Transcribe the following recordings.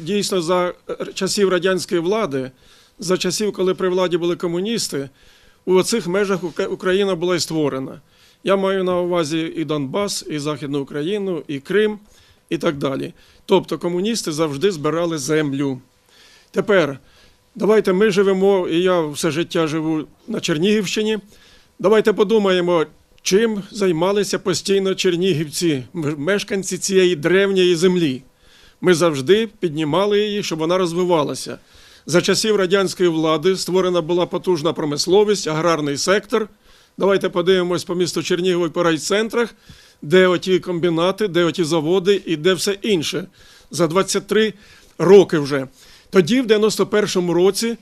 Дійсно, за е, часів радянської влади, за часів, коли при владі були комуністи, у цих межах Україна була і створена. Я маю на увазі і Донбас, і Західну Україну, і Крим, і так далі. Тобто комуністи завжди збирали землю. Тепер давайте ми живемо, і я все життя живу на Чернігівщині. Давайте подумаємо, чим займалися постійно чернігівці, мешканці цієї древньої землі. Ми завжди піднімали її, щоб вона розвивалася. За часів радянської влади створена була потужна промисловість, аграрний сектор. Давайте подивимось по місту Чернігово і по райцентрах, де оті комбінати, де оті заводи і де все інше. За 23 роки вже. Тоді, в 91-му році,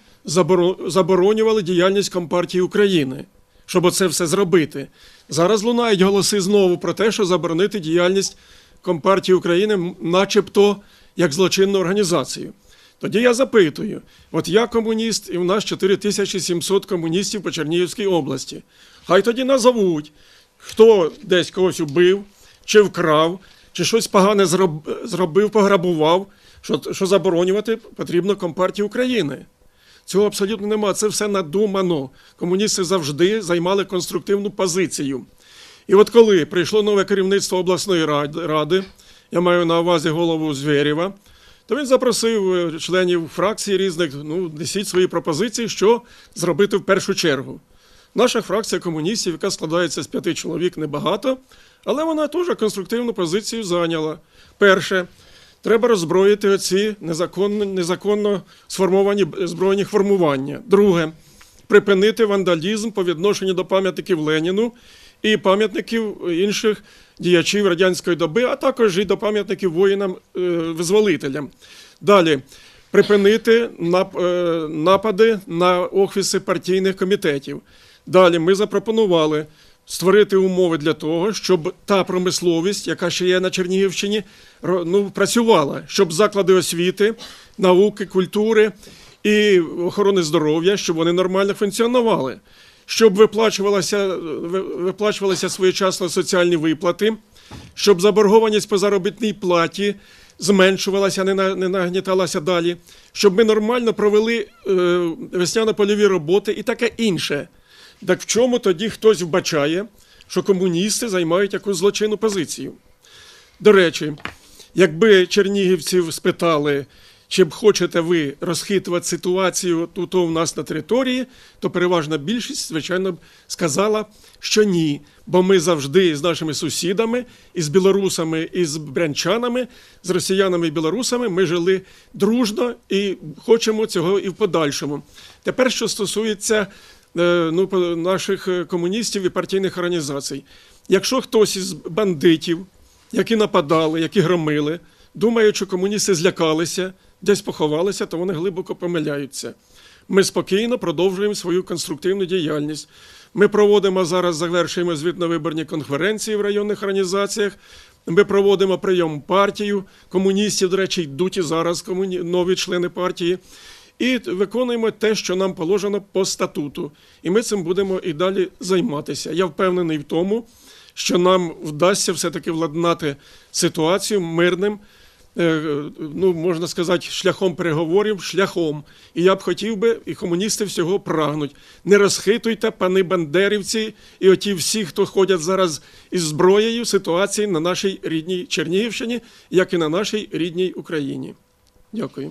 заборонювали діяльність Компартії України, щоб оце все зробити. Зараз лунають голоси знову про те, що заборонити діяльність Компартії України, начебто як злочинну організацію. Тоді я запитую: от я комуніст, і в нас 4700 комуністів по Чернігівській області. Хай тоді назовуть, хто десь когось убив, чи вкрав, чи щось погане зробив, пограбував, що, що заборонювати потрібно Компартії України. Цього абсолютно нема. Це все надумано. Комуністи завжди займали конструктивну позицію. І от коли прийшло нове керівництво обласної рад- ради, я маю на увазі голову Звєрєва, то він запросив е, членів фракцій різних, ну, несіть свої пропозиції, що зробити в першу чергу. Наша фракція комуністів, яка складається з п'яти чоловік, небагато, але вона теж конструктивну позицію зайняла. Перше, треба роззброїти оці незаконно, незаконно сформовані збройні формування. Друге, припинити вандалізм по відношенню до пам'ятників Леніну і пам'ятників інших діячів радянської доби, а також і до пам'ятників воїнам-визволителям. Далі припинити е, напади на офіси партійних комітетів. Далі ми запропонували створити умови для того, щоб та промисловість, яка ще є на Чернігівщині, ну, працювала, щоб заклади освіти, науки, культури і охорони здоров'я, щоб вони нормально функціонували, щоб виплачувалися, виплачувалися своєчасно соціальні виплати, щоб заборгованість по заробітній платі зменшувалася, не, на, не нагніталася далі, щоб ми нормально провели е, весняно-польові роботи і таке інше. Так в чому тоді хтось вбачає, що комуністи займають якусь злочинну позицію? До речі, якби чернігівців спитали, чи б хочете ви розхитувати ситуацію тут у нас на території, то переважна більшість, звичайно, б сказала, що ні. Бо ми завжди з нашими сусідами, і з білорусами, і з брянчанами, з росіянами і білорусами ми жили дружно і хочемо цього і в подальшому. Тепер, що стосується е, ну, наших е, комуністів і партійних організацій, якщо хтось із бандитів, які нападали, які громили, думають, що комуністи злякалися, десь поховалися, то вони глибоко помиляються. Ми спокійно продовжуємо свою конструктивну діяльність. Ми проводимо зараз, завершуємо звітно-виборні конференції в районних організаціях. Ми проводимо прийом партію. Комуністів, до речі, йдуть і зараз комуні... нові члени партії. І виконуємо те, що нам положено по статуту. І ми цим будемо і далі займатися. Я впевнений в тому, що нам вдасться все-таки владнати ситуацію мирним, ну, можна сказати, шляхом переговорів, шляхом. І я б хотів би, і комуністи всього прагнуть. Не розхитуйте, пани бандерівці, і оті всі, хто ходять зараз із зброєю ситуації на нашій рідній Чернігівщині, як і на нашій рідній Україні. Дякую.